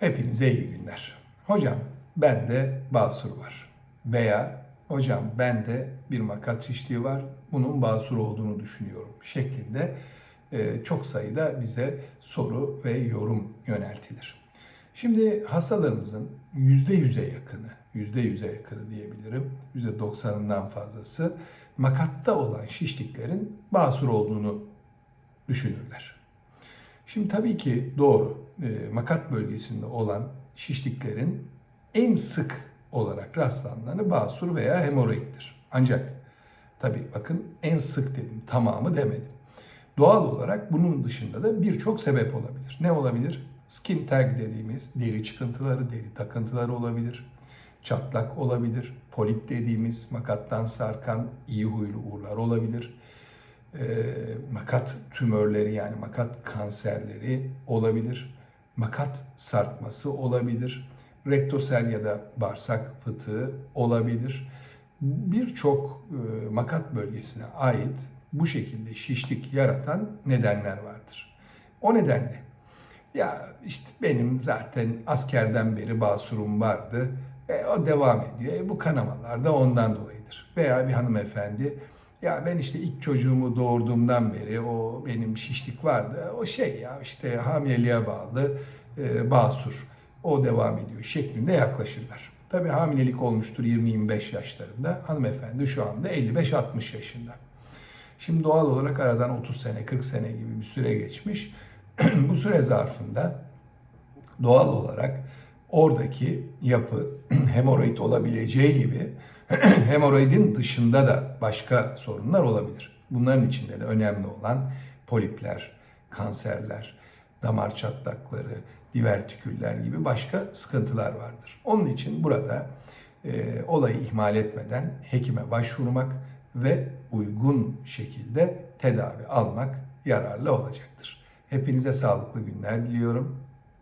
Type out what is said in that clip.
Hepinize iyi günler. Hocam bende basur var. Veya hocam bende bir makat şişliği var. Bunun basur olduğunu düşünüyorum şeklinde e, çok sayıda bize soru ve yorum yöneltilir. Şimdi hastalarımızın yüzde yüze yakını, yüzde yüze yakını diyebilirim, yüzde doksanından fazlası makatta olan şişliklerin basur olduğunu düşünürler. Şimdi tabii ki doğru. E, makat bölgesinde olan şişliklerin en sık olarak rastlananı basur veya hemoroiddir. Ancak tabii bakın en sık dedim, tamamı demedim. Doğal olarak bunun dışında da birçok sebep olabilir. Ne olabilir? Skin tag dediğimiz deri çıkıntıları, deri takıntıları olabilir. Çatlak olabilir. Polip dediğimiz makattan sarkan iyi huylu uğurlar olabilir e, makat tümörleri yani makat kanserleri olabilir. Makat sarkması olabilir. Rektosel ya da bağırsak fıtığı olabilir. Birçok e, makat bölgesine ait bu şekilde şişlik yaratan nedenler vardır. O nedenle ya işte benim zaten askerden beri basurum vardı. E, o devam ediyor. E, bu kanamalar da ondan dolayıdır. Veya bir hanımefendi ya ben işte ilk çocuğumu doğurduğumdan beri o benim şişlik vardı. O şey ya işte hamileliğe bağlı e, basur. O devam ediyor şeklinde yaklaşırlar. Tabii hamilelik olmuştur 20-25 yaşlarında. Hanımefendi şu anda 55-60 yaşında. Şimdi doğal olarak aradan 30 sene, 40 sene gibi bir süre geçmiş. Bu süre zarfında doğal olarak oradaki yapı hemoroid olabileceği gibi hemoroidin dışında da başka sorunlar olabilir. Bunların içinde de önemli olan polipler, kanserler, damar çatlakları, divertiküller gibi başka sıkıntılar vardır. Onun için burada e, olayı ihmal etmeden hekime başvurmak ve uygun şekilde tedavi almak yararlı olacaktır. Hepinize sağlıklı günler diliyorum.